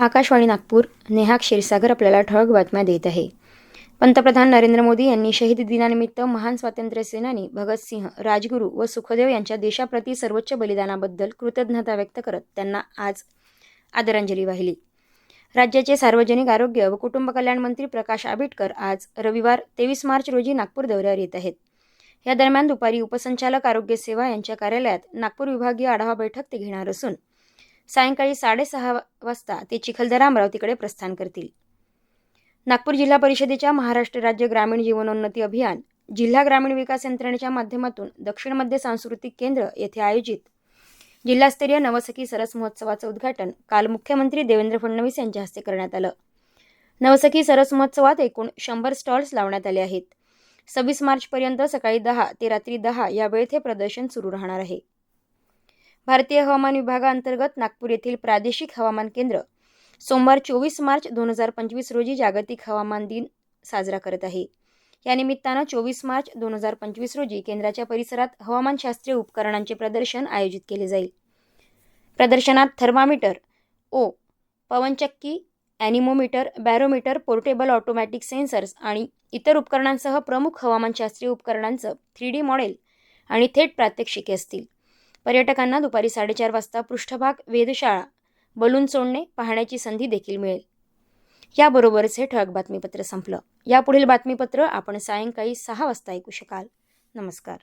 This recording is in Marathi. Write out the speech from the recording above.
आकाशवाणी नागपूर नेहा क्षीरसागर आपल्याला ठळक बातम्या देत आहे. पंतप्रधान नरेंद्र मोदी यांनी शहीद दिनानिमित्त महान स्वातंत्र्य सेनानी भगतसिंह राजगुरू व सुखदेव यांच्या देशाप्रती सर्वोच्च बलिदानाबद्दल कृतज्ञता व्यक्त करत त्यांना आज आदरांजली वाहिली. राज्याचे सार्वजनिक आरोग्य व कुटुंब कल्याण मंत्री प्रकाश आंबेडकर आज रविवार तेवीस मार्च रोजी नागपूर दौऱ्यावर येत आहेत. या दरम्यान दुपारी उपसंचालक आरोग्य सेवा यांच्या कार्यालयात नागपूर विभागीय आढावा बैठक ते घेणार असून सायंकाळी साडेसहा वाजता ते चिखलदरा अमरावतीकडे प्रस्थान करतील. नागपूर जिल्हा परिषदेच्या महाराष्ट्र राज्य ग्रामीण जीवनोन्नती अभियान जिल्हा ग्रामीण विकास यंत्रणेच्या माध्यमातून दक्षिण मध्य सांस्कृतिक केंद्र येथे आयोजित जिल्हास्तरीय नवसखी सरस महोत्सवाचं उद्घाटन काल मुख्यमंत्री देवेंद्र फडणवीस यांच्या हस्ते करण्यात आलं. नवसखी सरस महोत्सवात एकूण शंभर स्टॉल्स लावण्यात आले आहेत. सव्वीस मार्चपर्यंत सकाळी दहा ते रात्री दहा या वेळेत हे प्रदर्शन सुरू राहणार आहे. भारतीय हवामान विभागाअंतर्गत नागपूर येथील प्रादेशिक हवामान केंद्र सोमवार चोवीस मार्च दोन हजार पंचवीस रोजी जागतिक हवामान दिन साजरा करत आहे. या निमित्तानं चोवीस मार्च दोन हजार पंचवीस रोजी केंद्राच्या परिसरात हवामानशास्त्रीय उपकरणांचे प्रदर्शन आयोजित केले जाईल. प्रदर्शनात थर्मामीटर ओ पवनचक्की anemometer barometer portable automatic sensors आणि इतर उपकरणांसह प्रमुख हवामानशास्त्रीय उपकरणांचं थ्री डी मॉडेल आणि थेट प्रात्यक्षिके असतील. पर्यटकांना दुपारी साडेचार वाजता पृष्ठभाग वेधशाळा बलून सोडणे पाहण्याची संधी देखील मिळेल. याबरोबरच हे ठळक बातमीपत्र संपलं. यापुढील बातमीपत्र आपण सायंकाळी सहा वाजता ऐकू शकाल. नमस्कार.